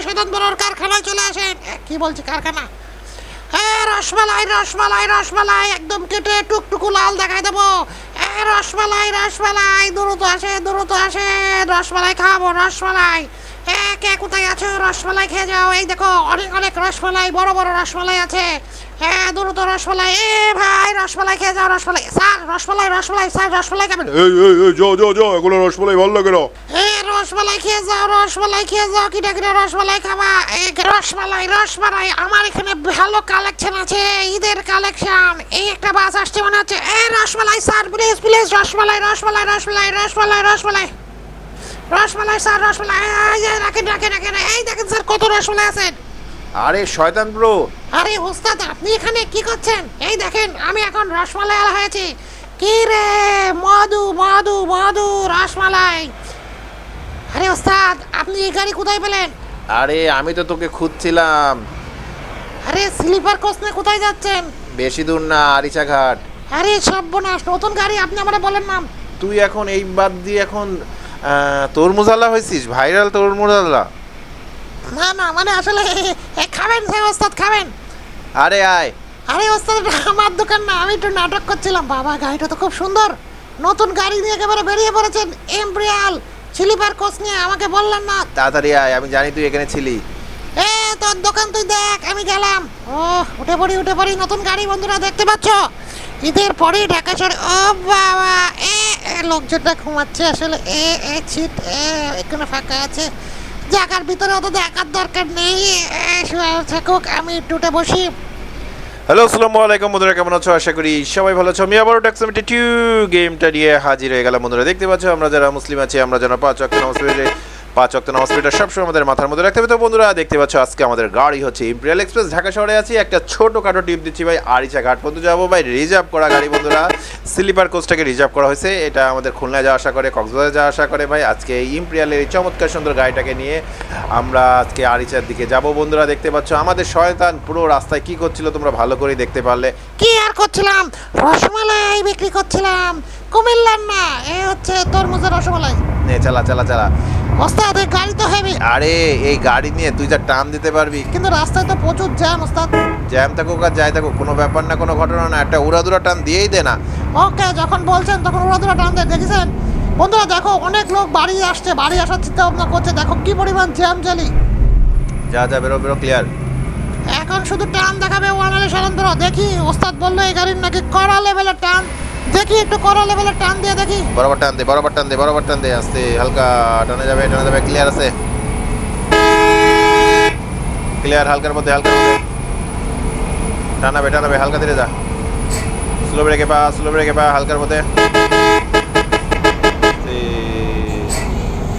ওয়ানালে শয়তান কারখানায় চলে আসেন। কি বলছি, কারখানা? হ্যাঁ রসমালাই রসমালাই রসমালাই, একদম কেটে টুকটুকু লাল দেখাই দেবো। রসমালাই রসমালাই, দ্রুত আসে দ্রুত আসে রসমালাই খাব, রসমালাই। কে কোথায় আছো? রসমালাই খেয়ে যাও। এই দেখো অনেক অনেক রসমালাই বড় বড় রসমালাই আছে। হ্যাঁ দ্রুত রসমালাই। এ ভাই রসমালাই খেয়ে যাও রসমালাই। স্যার রসমালাই রসমালাই স্যার রসমালাই খাবেন এই এই এই যাও যাও যাও এগুলো রসমালাই ভালো লাগে না। এ রসমালাই খেয়ে যাও রসমালাই খেয়ে যাও কিটা কিটা রসমালাই খাবা। এই রসমালাই রসমালাই আমার এখানে ভালো কালেকশন আছে ঈদের কালেকশন এই একটা বাস আসছে মনে হচ্ছে। এ rasmalai sir please please rasmalai rasmalai rasmalai rasmalai rasmalai. Rasmalai sir rasmalai. এই যে রাখেন রাখেন রাখেন। এই দেখেন স্যার কত রসমালাই আছেন আরে শয়তান ব্রো। আরে ওস্তাদ আপনি এখানে কি করছেন? এই দেখেন আমি এখন রসমালাই আলা হয়েছি। কি রে? মধু মধু মধু রসমালাই। আরে ওস্তাদ আপনি এই গাড়ি কোথায় পেলেন? আরে আমি তো তোকে খুঁজছিলাম। আরে স্লিপার কোচ নিয়ে কোথায় যাচ্ছেন? বেশি দূর না আরিচা ঘাট আরে সর্বনাশ নতুন গাড়ি আপনি আমারে বলেন না তুই এখন এই বাদ দিয়ে এখন তরমুজ আল্লাহ হয়েছিস? ভাইরাল তরমুজ আল্লাহ না না মানে আসলে খাবেন স্যার ওস্তাদ খাবেন। আরে আয়। আরে ওস্তাদ আমার দোকান না আমি একটু নাটক করছিলাম। বাবা গাড়িটা তো খুব সুন্দর। নতুন গাড়ি নিয়ে একেবারে বেরিয়ে পড়েছেন এমব্রিয়াল স্লিপার কোচ নিয়ে আমাকে বললেন না। তাড়াতাড়ি আয় আমি জানি তুই এখানে ছিলি। এ তোর দোকান তুই দেখ আমি গেলাম। ও উঠে পড়ি উঠে পড়ি নতুন গাড়ি বন্ধুরা দেখতে পাচ্ছ? ঈদের পরে ঢাকা শহরে, ও বাবা, এ লোকজনটা ঘুমাচ্ছে আসলে, এ এ, ছিট, এ, এখানে ফাঁকা আছে। জায়গার ভিতরে অত দেখার দরকার নেই। থাকুক, আমি একটু উঠে বসি। হ্যালো, আসসালামু আলাইকুম বন্ধুরা, কেমন আছো? আশা করি সবাই ভালো আছো। আমি আবারও ট্যাক্সিমিটি টু গেমটা নিয়ে হাজির হয়ে গেলাম বন্ধুরা। দেখতে পাচ্ছ, আমরা যারা মুসলিম আছি, আমরা যারা পাঁচ নামাজ পড়ে পাঁচ অক্ট নামাজ পড়ে সবসময় আমাদের মাথার মধ্যে রাখতে হবে। তো বন্ধুরা, দেখতে পাচ্ছ আজকে আমাদের গাড়ি হচ্ছে ইম্পেরিয়াল এক্সপ্রেস ঢাকা শহরে আছি। একটা ছোটোখাটো টিপ দিচ্ছি ভাই, আরিচা ঘাট পর্যন্ত যাব। ভাই রিজার্ভ করা গাড়ি বন্ধুরা স্লিপার কোচটাকে রিজার্ভ করা হয়েছে। এটা আমাদের খুলনায় যাওয়া আসা করে, কক্সবাজার যাওয়া আসা করে। ভাই, আজকে ইম্পেরিয়ালের এই চমৎকার সুন্দর গাড়িটাকে নিয়ে আমরা আজকে আরিচার দিকে যাব। বন্ধুরা, দেখতে পাচ্ছ আমাদের শয়তান পুরো রাস্তায় কি করছিল তোমরা ভালো করেই দেখতে পারলে। কি আর করছিলাম? রসমালাই বিক্রি করছিলাম। কুমিল্লার না, এ হচ্ছে তরমুজের রসমালাই। নে চালা চালা চালা। ওস্তাদ এই গাড়ি তো হেভি আরে এই গাড়ি নিয়ে তুই যা টান দিতে পারবি। কিন্তু রাস্তায় তো প্রচুর জ্যাম ওস্তাদ। জ্যাম থাকুক আর যাই থাকুক কোনো ব্যাপার না কোনো ঘটনা না। একটা উড়াদুরা টান দিয়েই দে না। ওকে যখন বলছেন তখন ওরা দুরা টান দেয় দেখেছেন? বন্ধুরা দেখো অনেক লোক বাড়ি আসছে বাড়ি আসার চিন্তা ভাবনা করছে। দেখো কি পরিমাণ জ্যাম জালি। যা যা বেরো বেরো ক্লিয়ার এখন শুধু টান দেখাবে ওয়ানালে সারান্তর দেখি ওস্তাদ বলল এই গাড়ির নাকি কড়া লেভেলের টান। দেখি একটু কড়া লেভেলের টান দিয়ে দেখি। বরাবর টান দে বরাবর টান দে বরাবর টান দে আস্তে হালকা টানে যাবে টানে যাবে ক্লিয়ার আছে। ক্লিয়ার হালকার মধ্যে হালকার মধ্যে। টানাবে টানাবে হালকা ধীরে যা। স্লো ব্রেকে পা স্লো ব্রেকে পা হালকার মধ্যে।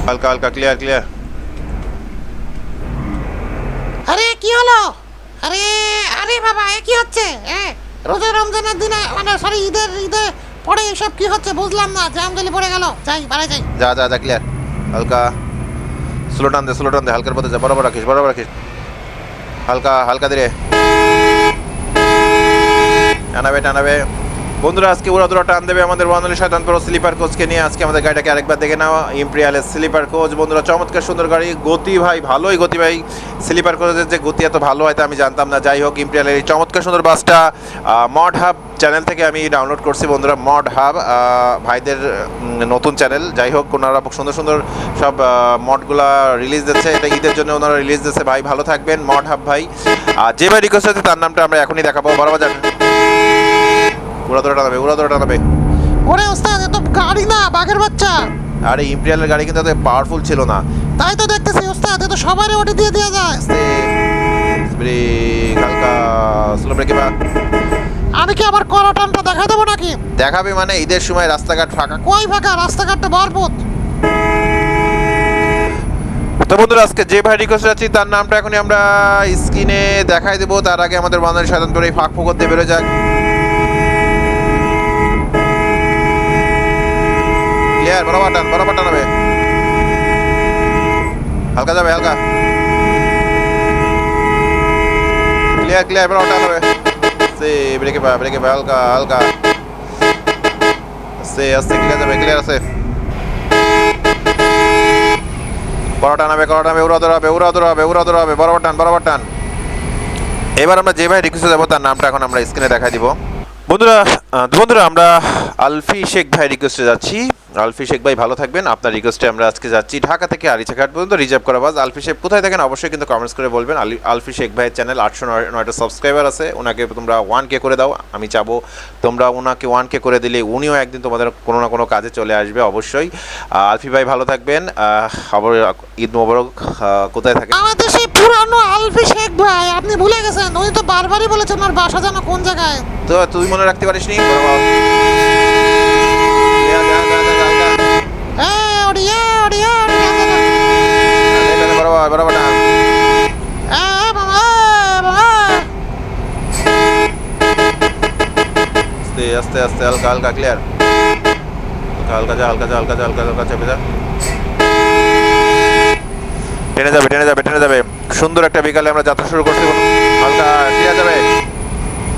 হালকা হালকা ক্লিয়ার ক্লিয়ার আরে কি হলো? আরে আরে বাবা এ কি হচ্ছে? এ রোজা রমজানের দিনে মানে সরি, ঈদের, ঈদে পরে এসব কি হচ্ছে বুঝলাম না জ্যাম জালি পড়ে গেল। যাই বাড়ি যাই। যা যা যা ক্লিয়ার হালকা। স্লো টান দে স্লো টান দে, হালকার পথে যা, বরাবর রাখিস বরাবর রাখিস। হালকা হালকা ধীরে। টানাবে টানাবে। বন্ধুরা, আজকে ওরা দুরা টান দেবে আমাদের ওয়ানলি শয়তান প্রো স্লিপার কোচকে নিয়ে। আজকে আমাদের গাড়িটাকে আরেকবার দেখে নেওয়া ইম্পেরিয়ালের স্লিপার কোচ বন্ধুরা, চমৎকার সুন্দর গাড়ি। গতি ভাই, ভালোই গতি ভাই। স্লিপার কোচের যে গতি এত ভালো হয় তা আমি জানতাম না। যাই হোক ইম্পেরিয়ালের এই চমৎকার সুন্দর বাসটা মড হাব চ্যানেল থেকে আমি ডাউনলোড করছি বন্ধুরা মড হাব ভাইদের নতুন চ্যানেল যাই হোক, ওনারা সুন্দর সুন্দর সব মডগুলা রিলিজ দিচ্ছে। এটা ঈদের জন্য ওনারা রিলিজ দিচ্ছে। ভাই, ভালো থাকবেন মড হাব ভাই। আর যে ভাই রিকোয়েস্ট আছে তার নামটা আমরা এখনই দেখাবো। বরাবর উড়া ধরে টানাবে উড়া ধরে টানাবে। ওরে ওস্তাদ এ তো গাড়ি না বাঘের বাচ্চা। আরে ইম্পেরিয়ালের গাড়ি কিন্তু এত পাওয়ারফুল ছিল না। তাই তো দেখতেছি ওস্তাদ এ তো সবারই ওটি দিয়ে দেওয়া যায়। ব্রেক হালকা স্লো ব্রেকে বা আমি কি আবার কড়া টানটা দেখা দেবো নাকি? দেখাবে মানে ঈদের সময় রাস্তাঘাট ফাঁকা। কই ফাঁকা? রাস্তাঘাটটা ভরপুর তো বন্ধুরা আজকে যে ভাই রিকোয়েস্ট আছি তার নামটা এখনই আমরা স্ক্রিনে দেখাই দেবো। তার আগে আমাদের বান্ধবী সাধারণত এই ফাঁক ফোকর দিয়ে বেরো যাক। ক্লিয়ার বরাবর টান বরাবর টান হবে হালকা যাবে হালকা ক্লিয়ার ক্লিয়ার বরাবর টান হবে সে ব্রেকে পা ব্রেকে পা হালকা হালকা আস্তে আস্তে ক্লিয়ার যাবে ক্লিয়ার আছে বড় টান হবে বড় টান উড়া দৌড়াবে উড়া দৌড়াবে উড়া দৌড়াবে বরাবর টান বরাবর টান এবার আমরা যে ভাই রিকোয়েস্টে যাব তার নামটা এখন আমরা স্ক্রিনে দেখাই দিব বন্ধুরা বন্ধুরা, আমরা আলফি শেখ ভাই রিকোয়েস্টে যাচ্ছি। আলফি শেখ ভাই ভালো থাকবেন। আপনার রিকোয়েস্টে আমরা আজকে যাচ্ছি ঢাকা থেকে আরিচাঘাট পর্যন্ত। রিজার্ভ করা বাস। আলফি শেখ, কোথায় থাকেন? অবশ্যই কিন্তু কমেন্টস করে বলবেন। আলি- আলফি শেখ ভাইয়ের চ্যানেল আটশো নয়, নয়টা সাবস্ক্রাইবার আছে। ওনাকে তোমরা ওয়ান কে করে দাও। আমি চাবো, তোমরা ওনাকে ওয়ান কে করে দিলে উনিও একদিন তোমাদের কোনো না কোনো কাজে চলে আসবে অবশ্যই। আলফি ভাই ভালো থাকবেন। ঈদ মোবারক কোথায় থাকেন? পুরানো আলফি শেখ ভাই আপনি ভুলে গেছেন। উনি তো বারবারই বলেছেন ওনার বাসা যেন কোন জায়গায়। তো তুই মনে রাখতে পারিস নি? আস্তে আস্তে হালকা হালকা ক্লিয়ার হালকা যা হালকা যা হালকা যা হালকা হালকা চেপে যা। টেনে যাবে টেনে যাবে টেনে যাবে। সুন্দর একটা বিকালে আমরা যাত্রা শুরু করছি হালকা ক্লিয়ার যাবে।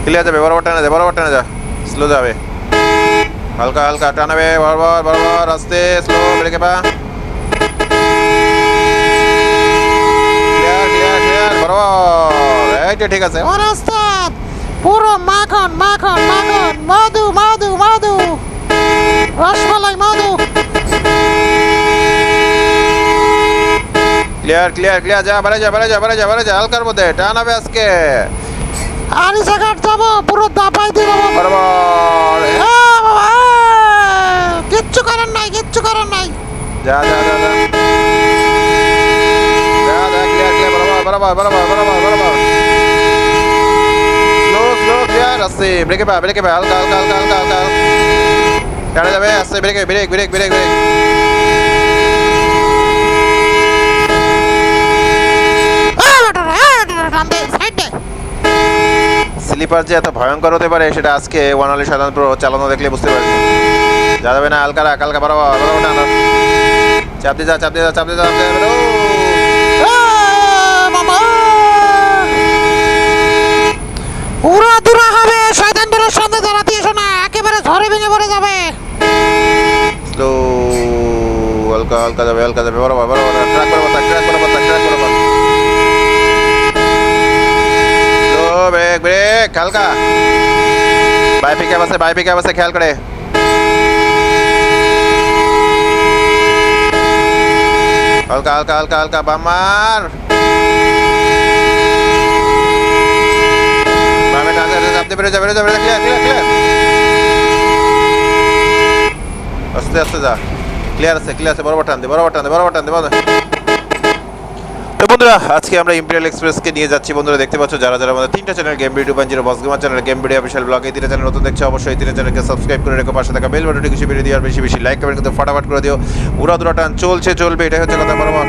ক্লিয়ার যাবে, বরাবর টানা যায় বরাবর টানা যা। স্লো যাবে। হালকা হালকা, টানাবে, বরাবর বরাবর, আস্তে স্লো ব্রেকে পা। ঠিক আছে। পুরো মাখন মাখন মাখন, মধু মধু মধু রসমালাই মধু ক্লিয়ার ক্লিয়ার ক্লিয়ার যা বাড়ে যা বাড়ে যা বাড়ে যা বাড়ে যা হালকার মধ্যে টানাবে আজকে। আরে আরিসাঘাট যাব পুরো দাপাই দিয়ে দেবো বরাবর। কিচ্ছু করার নাই কিচ্ছু করার নাই। যা যা যা যা। যা যা ক্লিয়ার ক্লিয়ার বরাবর বরাবর বরাবর বরাবর বরাবর। স্লো স্লো ক্লিয়ার আছে ব্রেকে পা ব্রেকে পা হালকা হালকা হালকা হালকা হালকা। টানা যাবে আস্তে ব্রেকে ব্রেক ব্রেক ব্রেক ব্রেক এ বেটারা সাইড স্লিপার যে এত ভয়ঙ্কর হতে পারে সেটা আজকে ওয়ানালি সাধারণ প্রো চালানো দেখলে বুঝতে পারছি যা যাবে না হালকা রাখ হালকা চাপ দিয়ে যা চাপ দিয়ে যা চাপ দিয়ে যা চাপ দিয়ে উড়া দুরা হবে শয়তান এসো না একেবারে ঝড়ে ভেঙে পড়ে যাবে স্লো হালকা হালকা যাবে হালকা যাবে বরাবর বরাবর ট্র্যাক বরাবর থাক ট্র্যাক বরাবর থাক ট্র্যাক বরাবর স্লো ব্রেক ব্রেক হালকা বাই পিক আছে বাই পিক আছে খেয়াল করে। হালকা হালকা হালকা হালকা বামার বামে টাকা চাপতে বেরো, যা যা, বেরো ক্লিয়ার ক্লিয়ার ক্লিয়ার আস্তে আস্তে যা। ক্লিয়ার আছে ক্লিয়ার আছে বরাবর টান দে বরাবর টান দে বরাবর টান দে বরাবর বন্ধুরা আজকে আমরা ইম্পেরিয়াল এক্সপ্রেসকে নিয়ে যাচ্ছি। বন্ধুরা দেখতে পাচ্ছ যারা যারা আমাদের তিনটা চ্যানেল গেম ভিডিও পান zero boss gamer channel game video official blog এই তিনটা চ্যানেল নতুন দেখছ অবশ্যই তিনটা চ্যানেলকে সাবস্ক্রাইব করে রেখো পাশে থাকা বেল বাটনটি কিছু বেরিয়ে দিও আর বেশি বেশি লাইক কমেন্ট কিন্তু ফটাফট করে দিও। উড়া দুরা টান চলছে চলবে এটাই হচ্ছে কথা বরাবর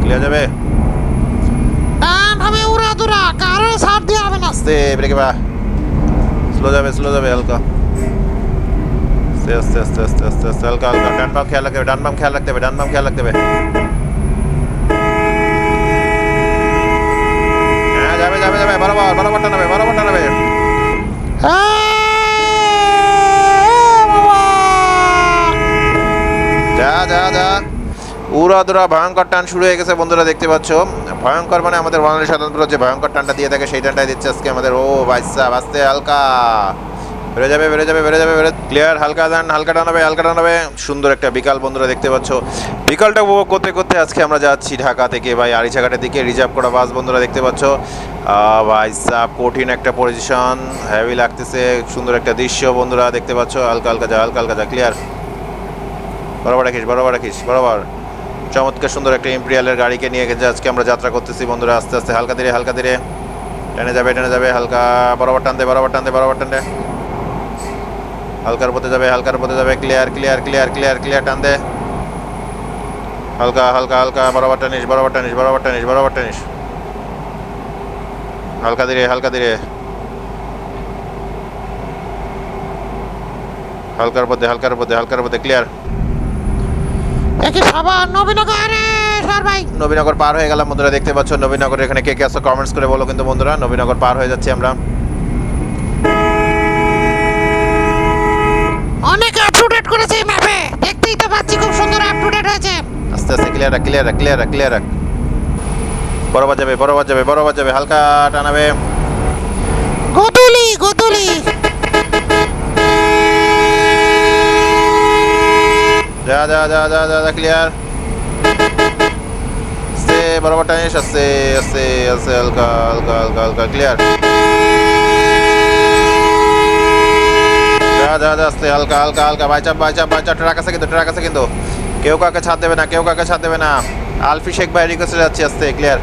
ক্লিয়ার যাবে? টান উড়া দুরা কারও ছাড় দেওয়া হবে না আস্তে ব্রেকে বা। স্লো যাবে স্লো যাবে, হালকা। আস্তে আস্তে আস্তে আস্তে আস্তে হালকা হালকা। ডান বাম খেয়াল রাখতে হবে, ডান বাম খেয়াল রাখতে হবে, ডান বাম খেয়াল রাখতে হবে। হ্যাঁ যাবে টানাবে এ যা যা যা। উড়া দুরা ভয়ঙ্কর টান শুরু হয়ে গেছে, বন্ধুরা দেখতে পাচ্ছ। ভয়ঙ্কর মানে আমাদের বাঙালি সাধারণত যে ভয়ঙ্কর টানটা দিয়ে থাকে, সেই টানটাই দিচ্ছে আজকে আমাদের। ও বাইসা বাঁচতে হালকা। বেড়ে যাবে বেড়ে যাবে বেড়ে যাবে, বেড়ে ক্লিয়ার হালকা দান হালকা টানাবে হালকা টানাবে। সুন্দর একটা বিকাল বন্ধুরা দেখতে পাচ্ছ। বিকালটা উপভোগ করতে করতে আজকে আমরা যাচ্ছি ঢাকা থেকে, ভাই আরিচাঘাটের দিকে, রিজার্ভ করা বাস বন্ধুরা দেখতে পাচ্ছ। ভাই সাহ কঠিন একটা পজিশন হেভি লাগতেছে, সুন্দর একটা দৃশ্য বন্ধুরা দেখতে পাচ্ছ। হালকা হালকা যা, হালকা হালকা যা ক্লিয়ার বরাবর রাখিস বরাবর রাখিস, বরাবর। চমৎকার সুন্দর একটা ইম্পেরিয়ালের গাড়িকে নিয়ে গেছে। আজকে আমরা যাত্রা করতেছি বন্ধুরা, আস্তে আস্তে, হালকা ধীরে হালকা ধীরে। টেনে যাবে টেনে যাবে, হালকা, বরাবর টানতে বরাবর টানতে বরাবর টানতে। হালকার পথে যাবে, হালকার পথে যাবে clear clear clear clear clear টানতে হালকা হালকা হালকা, বরাবর টানিস বরাবর টানিস বরাবর টানিস বরাবর টানিস। হালকা ধীরে হালকা ধীরে। হালকার পথে হালকার পথে হালকার পথে ক্লিয়ার দেখি সবার নবীনগর আরে সর ভাই। নবীনগর পার হয়ে গেলাম বন্ধুরা দেখতে পাচ্ছ নবীনগর এখানে কে কে আসো কমেন্টস করে বলো কিন্তু বন্ধুরা নবীনগর পার হয়ে যাচ্ছি আমরা। অনেক আপ টু ডেট করেছে এই ম্যাপে দেখতেই তো পাচ্ছি খুব সুন্দর আপ টু ডেট হয়েছে। আস্তে আস্তে ক্লিয়ার রাখ ক্লিয়ার রাখ ক্লিয়ার রাখ ক্লিয়ার রাখ। বরাবর যাবে বরাবর যাবে বরাবর যাবে হালকা টানাবে। গোতুলি গোতুলি যা যা যা যা যা যা ক্লিয়ার আস্তে বরাবর টানিস আস্তে আস্তে আস্তে হালকা হালকা হালকা হালকা ক্লিয়ার যা যা যা আস্তে হালকা হালকা হালকা বাইচাপ বাইচাপ বাইচাপ ট্রাক আছে কিন্তু ট্রাক আছে কিন্তু। কেউ কাকে ছাড় দেবে না, কেউ কাকে ছাড় দেবে না। আলফি শেখ ভাই রিকোয়েস্টে যাচ্ছি আস্তে ক্লিয়ার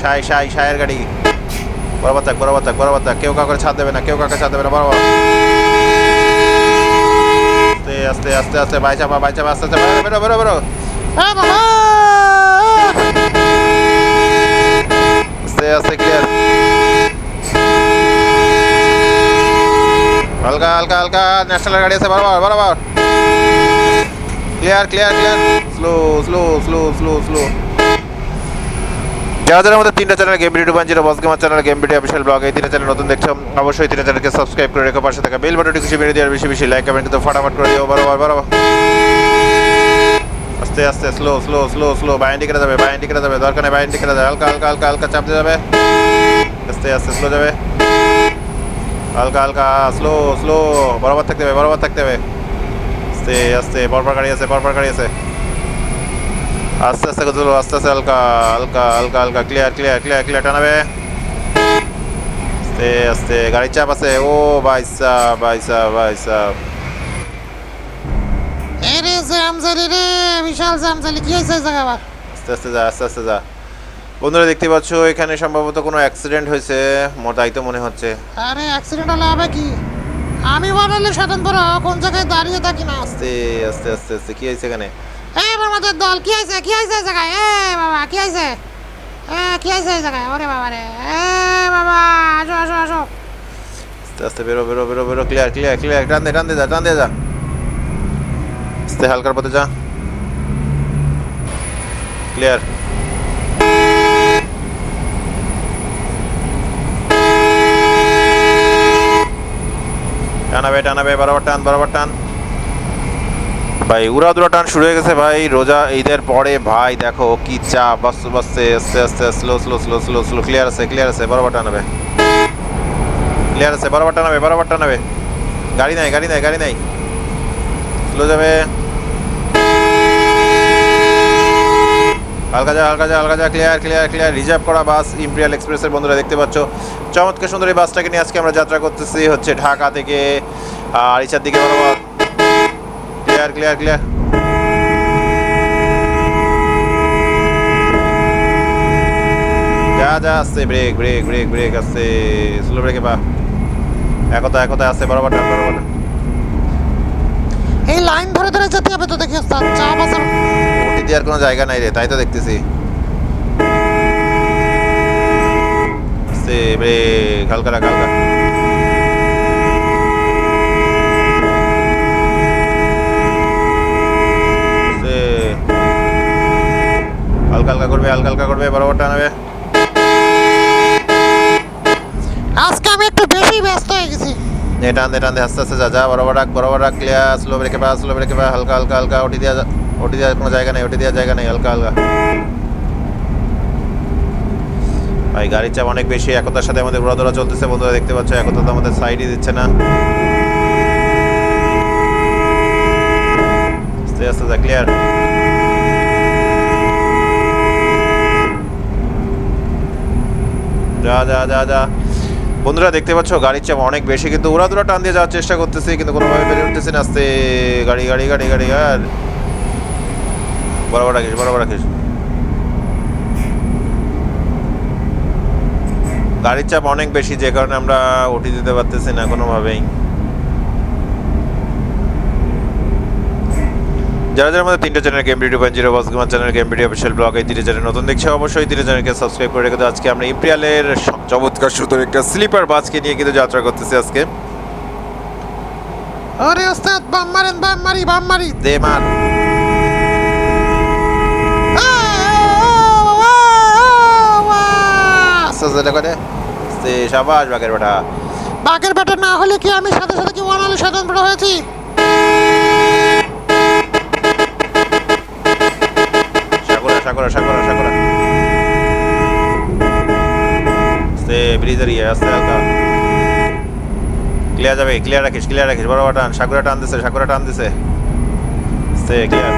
সাই সাই সায়ের গাড়ি। বরাবর থাক বরাবর থাক বরাবর থাক। কেউ কাউকে ছাড় দেবে না, কেউ কাউকে ছাড় দেবে না, বরাবর। আস্তে আস্তে আস্তে বাই চাপা বাই চাপা আস্তে আস্তে বেরো বেরো বেরো। আস্তে আস্তে ক্লিয়ার হালকা হালকা হালকা ন্যাশনাল গাড়ি আছে বরাবর বরাবর। Clear clear clear slow slow slow slow slow যারা যারা আমাদের তিনটা channel game video zero, boss gamer channel game video official blog এই তিনটা চ্যানেল নতুন দেখছ, অবশ্যই তিনটা চ্যানেলকে সাবস্ক্রাইব করে রেখো, পাশে থাকা বেল বাটনটি খুশি মেরে দিয়ে বেশি বেশি লাইক কমেন্ট কিন্তু ফটাফট করে দিও, বরাবর বরাবর আস্তে আস্তে স্লো স্লো স্লো স্লো বাইন্ডি কেটে যাবে বাইন্ডি কেটে যাবে দরকার নেই বাইন্ডি কেটে যাবে হালকা হালকা হালকা হালকা চাপ দিয়ে যাবে। আস্তে আস্তে স্লো যাবে। হালকা হালকা স্লো স্লো বরাবর থাকতে হবে, বরাবর থাকতে হবে। আস্তে আস্তে, পরপর গাড়ি আছে, পরপর গাড়ি আছে। আস্তে আস্তে চলো আস্তে আস্তে হালকা হালকা হালকা হালকা ক্লিয়ার ক্লিয়ার ক্লিয়ার ক্লিয়ার টানাবে আস্তে আস্তে গাড়ির চাপ আছে। ও ভাই সাহ ভাই সাহ ভাই সাহ জামজালি রে বিশাল জামজালি কি হয়েছে জায়গা আস্তে আস্তে যা আস্তে আস্তে যা। বন্ধুরা দেখতে পাচ্ছ এখানে সম্ভবত কোনো অ্যাক্সিডেন্ট হয়েছে মোর তাই তো মনে হচ্ছে। আরে অ্যাক্সিডেন্ট হলে হবে কি? আমি বানালে স্বতন্ত্র কোন জায়গায় দাঁড়িয়ে থাকি না। আস্তে আস্তে আস্তে আস্তে কি হয়েছে এখানে? এ আমাদের দল, কি হয়েছে? কি জায়গায়? এ বাবা, কি এ, কি হয়েছে জায়গায়? ওরে বাবা রে। এ, বাবা, আসো আসো আসো। আস্তে বেরো বেরো বেরো বেরো ক্লিয়ার ক্লিয়ার ক্লিয়ার টান দে টান দে যা টান দে যা। আস্তে, হালকার পথে যা। ক্লিয়ার টানাবে টানাবে টান, বরাবর টান। ভাই, উড়াদুরা টান শুরু হয়ে গেছে ভাই। রোজা ঈদের পরে, ভাই, দেখো কি চাপ। বাস্তু বাস্তে আস্তে আস্তে slow slow slow slow slow clear আছে ক্লিয়ার আছে। বরাবর টানাবে ক্লিয়ার আছে বরাবর টানাবে বরাবর টানাবে গাড়ি নাই গাড়ি নাই গাড়ি নাই। স্লো যাবে। হালকা যা হালকা যা হালকা যা ক্লিয়ার ক্লিয়ার ক্লিয়ার রিজার্ভ করা বাস ইম্পেরিয়াল এক্সপ্রেসের বন্ধুরা দেখতে পাচ্ছ। চমৎকার সুন্দর এই বাসটাকে নিয়ে আজকে আমরা যাত্রা করতেছি হচ্ছে ঢাকা থেকে আড়িচার দিকে। বরাবর ক্লিয়ার ক্লিয়ার যা যা আসছে ব্রেক ব্রেক ব্রেক ব্রেক আসছে স্লো ব্রেকে পা। একতা একতা আসছে বরাবর টান বরাবর। এই লাইন ধরে ধরে যেতে হবে তো দেখি চাপ আছে ওটি দেওয়ার কোনো জায়গা নাই রে তাই তো দেখতেছি। আসছে ব্রেক হালকা রাখ হালকা আসছে। হালকা হালকা করবে হালকা হালকা করবে বরাবর টানাবে আজকে আমি একটু বেশি ব্যস্ত হয়ে গেছি। নে টান দে টান দে আস্তে আস্তে যা যা বরাবর রাখ বরাবর রাখ ক্লিয়ার স্লো ব্রেকে পা স্লো ব্রেকে পা হালকা হালকা হালকা ওটি দেওয়া ওটি দেওয়ার কোনো জায়গা নেই ওটি দেওয়ার জায়গা নেই হালকা হালকা। ভাই গাড়ির চাপ অনেক বেশি একতার সাথে আমাদের ঘোরাধরা চলতেছে বন্ধুরা দেখতে পাচ্ছ একতা তো আমাদের সাইডই দিচ্ছে না। আস্তে আস্তে যা ক্লিয়ার যা যা যা যা। বন্ধুরা, দেখতে পাচ্ছ, গাড়ির চাপ অনেক বেশি, কিন্তু ওরা দুরা টান দিয়ে যাওয়ার চেষ্টা করতেছে, কিন্তু কোনোভাবে বেরিয়ে উঠতেছে না। আসতে, গাড়ি গাড়ি গাড়ি গাড়ি, আর বরাবর রাখিস বরাবর রাখিস। গাড়ির চাপ অনেক বেশি, যে কারণে আমরা ওটি দিতে পারতেছি না কোনোভাবেই। যারা যারা আমাদের তিনটে channel game video point zero boss gamer channel game video official blog এই তিনটে চ্যানেল নতুন দেখছে অবশ্যই তিনটে চ্যানেলকে সাবস্ক্রাইব করে রেখে আজকে আমরা ইম্পিরিয়ালের চমৎকার সুন্দর একটা স্লিপার বাসকে নিয়ে কিন্তু যাত্রা করতেছি আজকে। আরে ওস্তাদ বাম মারেন বাম মারি বাম মারি। দে আস্তে সাবাস বাগের বেটা বাঘের বেটা না হলে কি আমি সাথে সাথে কি ওয়ানালি সাধন বড় হয়েছি? সাগরা সাগরা সাগরা সাগরা আস্তে ব্রিজের ইয়ে আস্তে হালকা। ক্লিয়ার যাবে ক্লিয়ার রাখিস ক্লিয়ার রাখিস। বড় টান সাগরা টান দিছে সাগরা টান দিছে। আস্তে ক্লিয়ার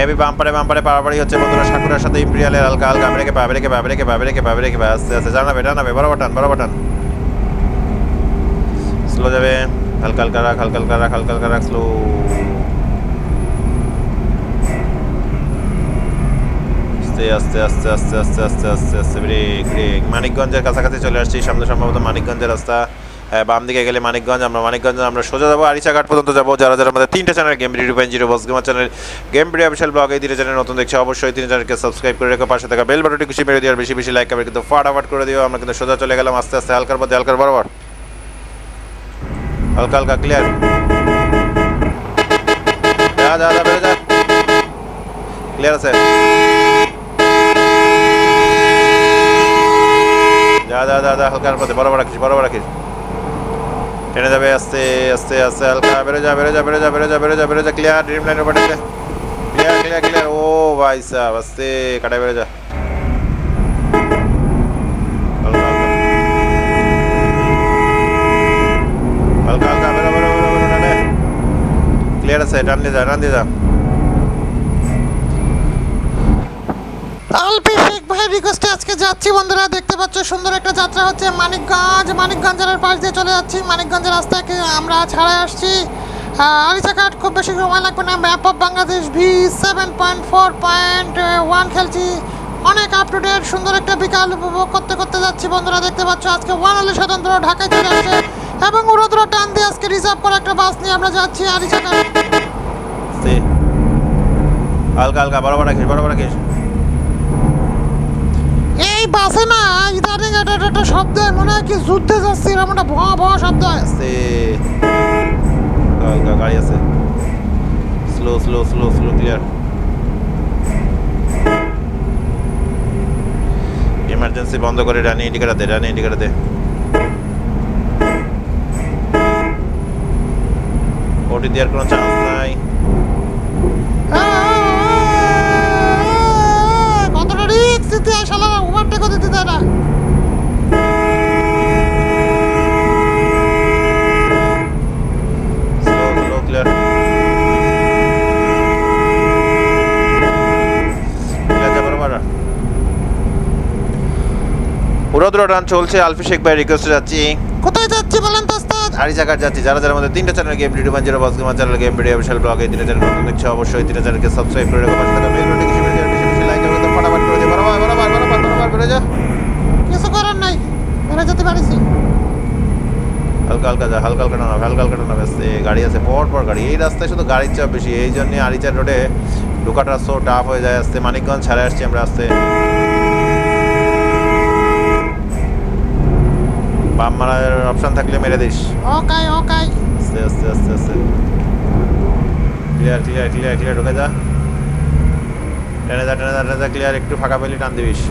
এবি বাম্পারে বাম্পারে পাড়াপাড়ি হচ্ছে, বন্ধুরা, সাকুরার সাথে ইম্পিরিয়ালের হালকা হালকা ব্রেকে পা ব্রেকে পা ব্রেকে পা ব্রেকে পা ব্রেকে পা। আস্তে আস্তে, জানাবে জানাবে, বড় টান বড় টান স্লো যাবে। হালকা হালকা রাখ, হালকা হালকা রাখ, হালকা হালকা রাখ স্লো আস্তে আস্তে আস্তে আস্তে আস্তে আস্তে আস্তে আস্তে ব্রেক ব্রেক মানিকগঞ্জের কাছাকাছি চলে আসছি। সামনে সম্ভবত মানিকগঞ্জের রাস্তা। হ্যাঁ, বাম দিকে গেলে মানিকগঞ্জ আমরা মানিকগঞ্জ আমরা সোজা যাব আরিচাঘাট পর্যন্ত যাব। যারা যারা আমাদের তিনটে channel game video point zero boss gamer channel game video official blog এই তিনটে চ্যানেল নতুন দেখছে অবশ্যই। তিন চ্যানেলকে সাবস্ক্রাইব করে রেখো পাশে থাকা বেল বাটনটি খুশি মেরে দিও আর বেশি বেশি লাইক করবে কিন্তু ফাটাফাট করে দিও। আমরা কিন্তু সোজা চলে গেলাম আস্তে আস্তে হালকার মধ্যে হালকার বরাবর। হালকা হালকা ক্লিয়ার ক্লিয়ার আছে? যা যা যা হালকার মধ্যে বরাবর রাখিস বরাবর রাখিস টেনে যাবে, আস্তে আস্তে আস্তে, হালকা বেরো যা বেরো যা বেরো যা বেরো যা বেরো যা বেরো যা ক্লিয়ার ড্রিম লাইনের উপর ক্লিয়ার ক্লিয়ার ক্লিয়ার ও ভাই সাহেব, আস্তে, কাটা বেরো যা। হালকা হালকা। হালকা হালকা, বেরো আছে, টান দিয়ে যা, টান দিয়ে যা। ভাই রিকোয়েস্টে আজকে যাচ্ছি বন্ধুরা। দেখতে পাচ্ছ, সুন্দর একটা যাত্রা হচ্ছে মানিকগঞ্জ। মানিকগঞ্জের পাশ দিয়ে চলে যাচ্ছি। মানিকগঞ্জের রাস্তাকে আমরা ছাড়াই আসছি? আরিচাঘাট খুব বেশি সময় লাগবে না। Map of Bangladesh V seven point four point one খেলছি। অনেক আপ টু ডেট সুন্দর একটা বিকাল উপভোগ করতে করতে যাচ্ছি বন্ধুরা। দেখতে পাচ্ছ, আজকে ওয়ান আলি স্বতন্ত্র ঢাকায় চলে আসছে এবং উড়োদুরো টান দিয়ে আজকে রিজার্ভ করা একটা বাস নিয়ে আমরা যাচ্ছি আরিচাঘাট আস্তে হালকা হালকা বরাবর রাখিস বরাবর রাখিস এই বাসে না ইদানিং এটা একটা শব্দ হয়, মনে হয় কি যুদ্ধে যাচ্ছি এরকম একটা ভয়া ভয়া শব্দ হালকা গাড়ি আছে। Slow slow slow slow clear emergency বন্ধ করে রানি ইন্ডিকেটার দে রানি ইন্ডিকেটার দে। ওটি দেওয়ার কোনো চান্স দিতে দেয় না। উড়োদুরো রান চলছে আলফি শেখ ভাই রিকোয়েস্টে যাচ্ছি। কোথায় যাচ্ছি বলেন তো ওস্তাদ? আরি জায়গায় যাচ্ছি যারা যারা আমাদের তিনটা channel game video zero boss gamer channel game video blog এই তিনটা চ্যানেল নতুন দেখছ অবশ্যই তিনটা চ্যানেলকে সাবস্ক্রাইব করে বেল বেশি বেশি বেশি বেশি লাইক করে দাও ফটাফট করে দিও বরাবর বরাবর বরাবর বরাবর বেরো যা। কিছু করার নাই বেড়ে যেতে পারিছি। হালকা হালকা যা হালকা হালকা টানা হালকা হালকা টানা গাড়ি আছে পর পর গাড়ি। এই রাস্তায় শুধু গাড়ির চাপ বেশি এই জন্য আরিচার রোডে ঢোকাটা সো টাফ হয়ে যায়। আসতে মানিকগঞ্জ ছাড়ে আসছি আমরা আসতে। বাম মারার অপশন থাকলে মেরে দিস। ওকাই ওকাই। আস্তে আস্তে আস্তে আস্তে। ক্লিয়ার ক্লিয়ার ক্লিয়ার ক্লিয়ার ঢুকে যা। টেনে যা টেনে যা টেনে যা ক্লিয়ার একটু ফাঁকা পেলে টান দিবিস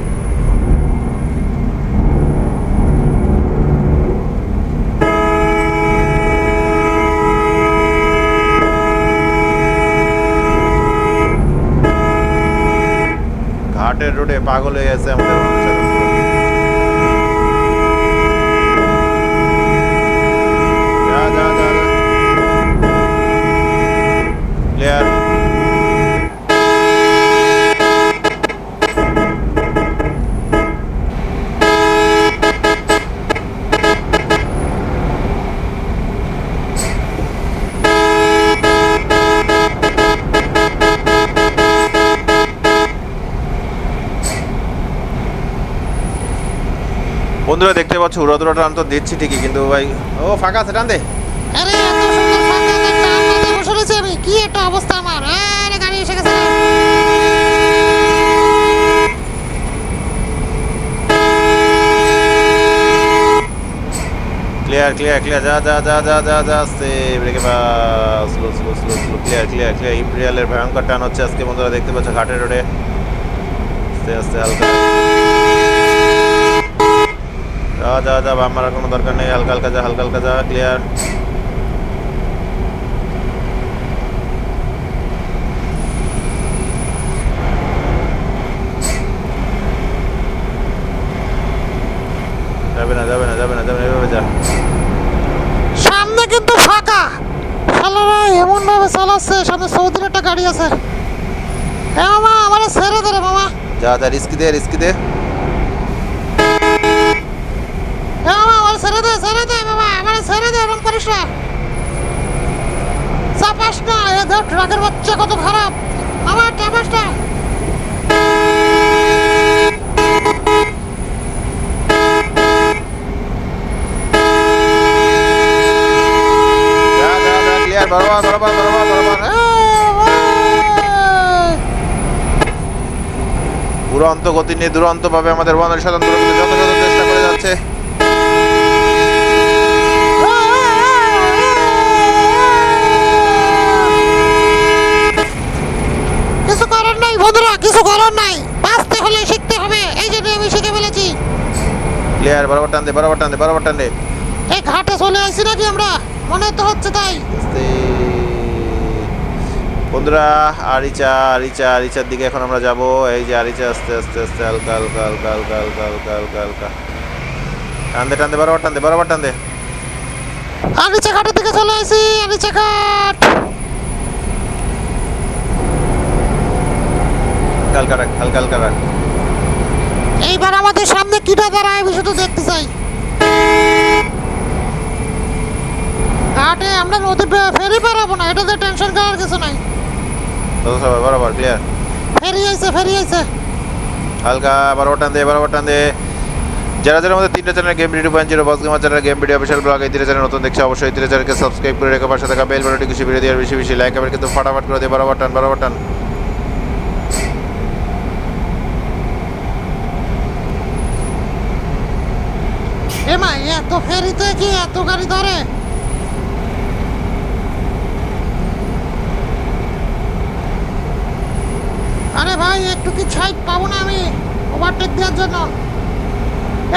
ঘাটের রোডে পাগল হয়ে গেছে আমাদের মানুষের পুরো। যা যা যা যা ক্লিয়ার বন্ধুরা দেখতে পাচ্ছ উড়াদুরা টান তো দিচ্ছি ঠিকই কিন্তু ভাই ও ফাঁকা আছে টান দে। আরে এত সুন্দর ফাঁকা একটা আন্দাজে বসে রয়েছি আমি। কি একটা অবস্থা আমার। আরে গাড়ি এসে গেছে। ক্লিয়ার ক্লিয়ার ক্লিয়ার যা যা যা যা যা যা আস্তে ব্রেকে pass slow slow slow slow clear clear clear ইম্পেরিয়ালের ভয়ঙ্কর টান হচ্ছে আজকে বন্ধুরা দেখতে পাচ্ছ ঘাটে রোডে। আস্তে আস্তে হালকা। যা যা যা বাম মারার কোনো দরকার নেই হালকা হালকা যা হালকা হালকা যা ক্লিয়ার যাবে না যাবে না যাবে না যাবে না এভাবে যা। সামনে কিন্তু ফাঁকা। শালারা এমন ভাবে চালাচ্ছে সামনে সৌদির একটা গাড়ি আছে। এ মামা আমার ছেড়ে দে রে মামা। যা যা রিস্কি দে রিস্কি দে এ মামা আমার ছেড়ে দে ছেড়ে দে বাবা আমার ছেড়ে দে এরকম করিস না। চাপাস না এ ধর ট্রাকের বাচ্চা কত খারাপ। আমার চাপাস না। বরাবর বরাবর বরাবর বরাবর দুরন্ত গতি নিয়ে দুরন্ত ভাবে আমাদের বনের স্বতন্ত্র কিন্তু যথাযথ চেষ্টা করে যাচ্ছে কিছু করার নাই বন্ধুরা কিছু করার নাই। বাঁচতে হলে শিখতে হবে এই জন্য আমি শিখে ফেলেছি। ক্লিয়ার বরাবর টান দে বরাবর টান দে বরাবর টান দে। এই ঘাটে চলে আসছি নাকি আমরা? মনে তো হচ্ছে তাই। বন্ধুরা আরিচা আরিচা আরিচার দিকে এখন আমরা যাব। এই যে আরিচা আস্তে আস্তে আস্তে হালকা হালকা হালকা হালকা হালকা হালকা হালকা হালকা। টান দে টান দে বরাবর টান দে বরাবর টান দে। আলিচা ঘাটের দিকে চলে আসি আলিচা ঘাট। হালকা রাখ হালকা হালকা রাখ। এইবার আমাদের সামনে কিটা দাঁড়ায় আমি শুধু দেখতে চাই। ঘাটে আমরা নদী ফেরি পারাবো না এটাতে টেনশন করার কিছু নাই। সবাই বরাবর ক্লিয়ার ফেরি আইছে ফেরি আইছে। হালকা বরাবর টান দে টান দে। যারা যারা আমাদের তিনটা channel game video point zero boss gamer channel game video official blog এই তিনটা চ্যানেল নতুন দেখছে অবশ্যই তিনটা চ্যানেলকে সাবস্ক্রাইব করে রেখে পাশে থাকা বেল বাটনটি খুশি ভিডিও দিয়ে বেশি বেশি লাইক আবার কিন্তু ফাটাফাট করে দিয়ে বরাবর টান বরাবর টান এ মা এত ফেরিতে কি এত গাড়ি ধরে? আরে ভাই একটু কি ছাইট পাবো না আমি? ওভারটেক দেওয়ার জন্য।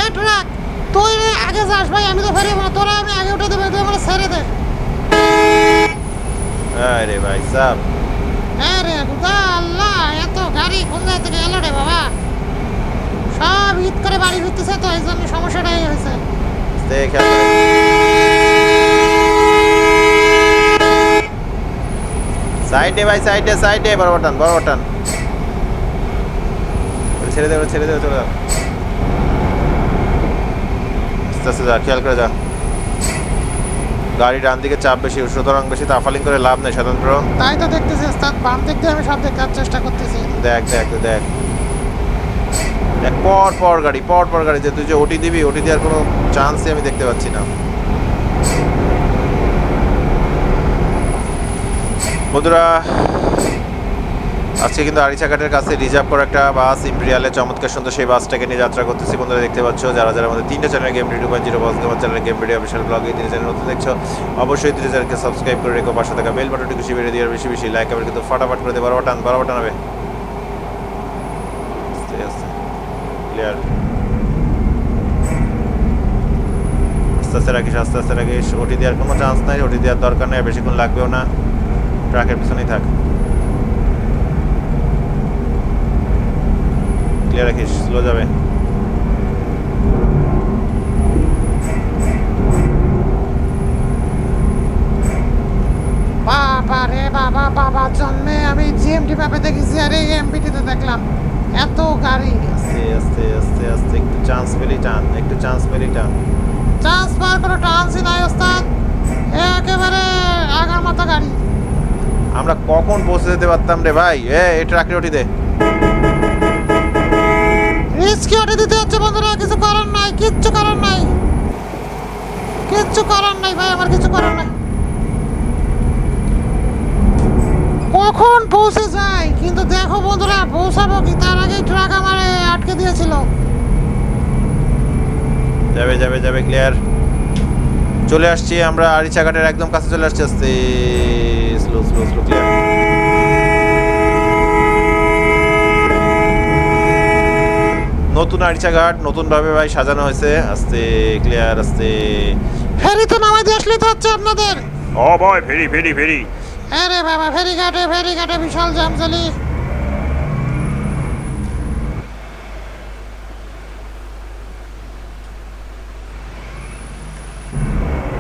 এই ট্রাক তুই আগে যাস ভাই আমি তো ফেরি না। তোরা আমি আগে উঠে দেবো তুই আমার ছেড়ে দে। আরে ভাই সাহ হ্যাঁ রে খুদা আল্লাহ এত গাড়ি কোন জায়গা থেকে এলো রে বাবা? সব ঈদ করে বাড়ি ফিরতেছে তো এই জন্য সমস্যাটা এই হয়েছে। দেখে সাইডে ভাই সাইডে সাইডে বরাবর টান বরাবর টান ছেড়ে দে ওটা ছেড়ে দে চলে যা। আস্তে আস্তে যা খেয়াল করে যা। গাড়ি ডান দিকে চাপ বেশি সুতরাং বেশি তাফালিং করে লাভ নেই স্বতন্ত্র তাই তো দেখতেছি বাম দিক দিয়ে আমি সব দেখার চেষ্টা করতেছি। দেখ দেখ দেখ। দেখ, পর পর গাড়ি, পর পর গাড়ি, যে তুই যে ওটি দিবি ওটি দেওয়ার কোনো চান্সই আমি দেখতে পাচ্ছি না। বন্ধুরা, আজকে কিন্তু আরিচাঘাটের কাছে রিজার্ভ করা একটা বাস ইম্পেরিয়ালে চমৎকার সুন্দর সেই বাসটাকে নিয়ে যাত্রা করতেছি। বন্ধুরা, দেখতে পাচ্ছ, যারা যারা আমাদের তিনটে channel game video point zero boss gamer channel game video official blog এই তিনটে চ্যানেল নতুন দেখছ, অবশ্যই তিনটে চ্যানেলকে সাবস্ক্রাইব করে রেখো, পাশে থাকা বেল বাটনটি খুশি বেরিয়ে দিয়ে বেশি বেশি লাইক আবার কিন্তু ফটাফট করে দিয়ে বারো টান বারো টানাবে আস্তে আস্তে ক্লিয়ার আস্তে আস্তে রাখিস, আস্তে আস্তে রাখিস। ওটি দেওয়ার কোনো চান্স নাই, ওটি দেওয়ার দরকার নেই, বেশিক্ষণ লাগবেও না। ট্রাকের পিছনেই থাক। ক্লিয়ার রাখিস স্লো যাবে। বাবা রে বাবা বাবা জন্মে আমি জিএমটি ম্যাপে দেখেছি আর এই এমপিটিতে দেখলাম। এত গাড়ি। আস্তে আস্তে আস্তে আস্তে একটু চান্স পেলেই টান একটু চান্স পেলেই টান। চান্স পাওয়ার কোনো টান্সই নাই ওস্তাদ। একেবারে আগার মতো গাড়ি। আমরা কখন পৌঁছে যেতে পারতাম রে ভাই? এ এই ট্রাকের ওটি দে। রিস্কি সিকিউরিটি দিতে হচ্ছে বন্ধুরা কিছু করার নাই কিচ্ছু করার নাই। কিচ্ছু করার নাই ভাই আমার কিছু করার নাই। কখন পৌঁছে যায়? কিন্তু দেখো বন্ধুরা পৌঁছাবো কি? তার আগেই ট্রাক আমারে আটকে দিয়েছিল। যাবে যাবে যাবে ক্লিয়ার চলে আসছি আমরা আরিচা ঘাটের একদম কাছে চলে আসছি। আস্তে স্লো স্লো স্লো ক্লিয়ার নতুন আরিচা ঘাট নতুনভাবে ভাই সাজানো হয়েছে। আস্তে ক্লিয়ার আস্তে। ফেরিতে নামাই দিয়ে আসলে তো হচ্ছে আপনাদের। ও ভাই ফেরি ফেরি ফেরি। আরে বাবা ফেরিঘাটে ফেরিঘাটে বিশাল জ্যাম চলি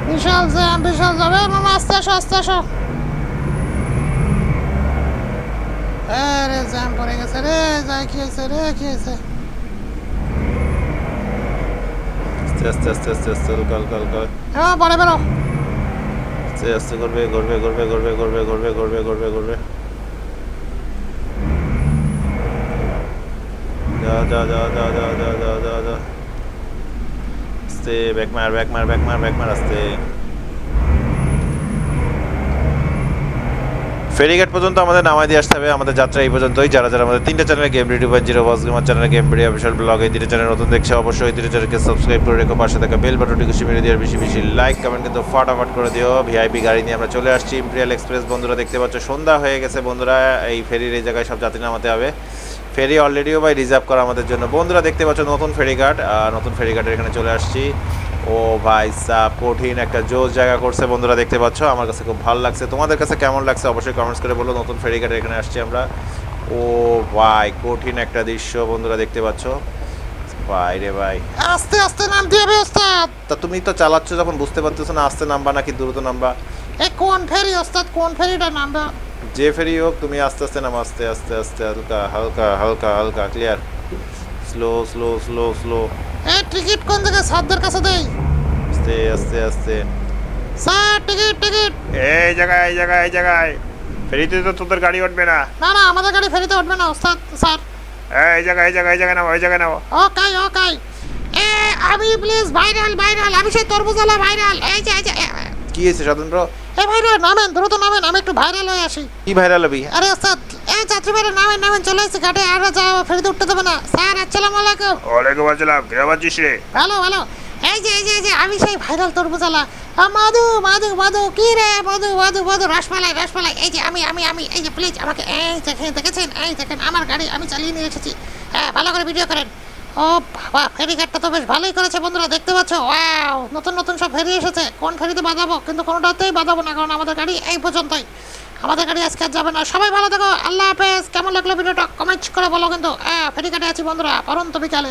বিশাল জ্যাম বিশাল জ্যাম এ মামা আস্তে আসো আস্তে আসো আরে জ্যাম পড়ে গেছে রে যাই কি হয়েছে রে কি হয়েছে আস্তে আস্তে আস্তে আস্তে আস্তে হালকা হালকা হালকা হ্যাঁ পরে বেরো আস্তে আস্তে করবে করবে করবে করবে করবে করবে করবে করবে করবে। যা যা যা যা যা যা যা যা যা। আস্তে ব্যাক মার ব্যাক মার ব্যাক মার ব্যাক মার, আস্তে। ফেরিঘাট পর্যন্ত আমাদের নামাই দিয়ে আসতে হবে। আমাদের যাত্রা এই পর্যন্তই। যারা যারা আমাদের তিনটা চ্যানেল গেম রেডি বা zero boss gamer channel game ready official blog এই তিনটা চ্যানেল নতুন দেখছে অবশ্যই। তিনটা চ্যানেলকে সাবস্ক্রাইব করে রেখো। পাশে থাকা বেল বাটনটি খুশি মেরে দিয়ে বেশি বেশি লাইক কমেন্ট কিন্তু ফাটাফাট করে দিও। ভিআইপি গাড়ি নিয়ে আমরা চলে আসছি। ইম্পেরিয়াল এক্সপ্রেস বন্ধুরা দেখতে পাচ্ছ, সন্ধ্যা হয়ে গেছে বন্ধুরা। এই ফেরির এই জায়গায় সব যাত্রী নামাতে হবে। ফেরি অলরেডিও ভাই রিজার্ভ করা আমাদের জন্য। বন্ধুরা দেখতে পাচ্ছ নতুন ফেরিঘাট। নতুন ফেরিঘাটের এখানে চলে আসছি। ও ভাই সাপ কঠিন একটা জোস জায়গা করছে বন্ধুরা দেখতে পাচ্ছ? আমার কাছে খুব ভালো লাগছে। তোমাদের কাছে কেমন লাগছে? অবশ্যই কমেন্টস করে বলো। নতুন ফেরিঘাটের এখানে আসছি আমরা। ও ভাই কঠিন একটা দৃশ্য বন্ধুরা দেখতে পাচ্ছ? ভাই রে ভাই। আস্তে আস্তে নাম দিয়ে হবে ওস্তাদ। তা তুমি তো চালাচ্ছ যখন বুঝতে পারতেছো না আস্তে নামবা নাকি দ্রুত নামবা? এ কোন ফেরি ওস্তাদ? কোন ফেরিটা নামবে? যে ফেরি হোক তুমি আস্তে আস্তে নামো। আস্তে আস্তে আস্তে হালকা হালকা হালকা হালকা clear slow slow slow slow এ টিকিট কোন জায়গায়? সাদদের কাছে দেই। আস্তে আস্তে আস্তে। Sir ticket ticket. এই জায়গায় এই জায়গায় এই জায়গায়। ফেরিতে তো তোদের গাড়ি উঠবে না। না না আমাদের গাড়ি ফেরিতে উঠবে না ওস্তাদ স্যার। এই জায়গায় এই জায়গায় এই জায়গায় নাও এই জায়গায় নাও ওকাই ওকাই। এ আমি প্লিজ ভাইরাল ভাইরাল আমি সেই তরমুজালা ভাইরাল। এই যে এই যে কি হয়েছে স্বতন্ত্র এ ভাইরাল নামেন দ্রুত নামেন আমি একটু ভাইরাল হয়ে আসি। কি ভাইরাল হবি? আরে ওস্তাদ এই যাত্রী ভাইরা নামেন নামেন চলে এসেছি ঘাটে আর যা ফেরিতে উঠতে দেবে না। স্যার আসসালামু আলাইকুম। ওয়ালাইকুম আসসালাম কে বাজিস রে? ভালো ভালো। এই যে এই যে এই যে আমি সেই ভাইরাল তরমুজালা আ, মধু মধু মধু কি রে মধু মধু মধু রসমালাই রসমালাই। এই যে আমি আমি আমি এই যে প্লিজ আমাকে এই দেখেন দেখেছেন এই দেখেন আমার গাড়ি আমি চালিয়ে নিয়ে এসেছি। হ্যাঁ ভালো করে ভিডিও করেন। ও বাবা ফেরিঘাটটা তো বেশ ভালোই করেছে বন্ধুরা দেখতে পাচ্ছ? ওয়াও নতুন নতুন সব ফেরি এসেছে। কোন ফেরিতে বাজাবো? কিন্তু কোনোটাতেই বাজাবো না কারণ আমাদের গাড়ি এই পর্যন্তই। আমাদের গাড়ি আজকে যাবে না। সবাই ভালো থাকো। আল্লাহ হাফেজ। কেমন লাগল ভিডিওটা? কমেন্ট করে বলো কিন্তু। হ্যাঁ ফেরিঘাটে আছি বন্ধুরা। পরন্ত বিকালে।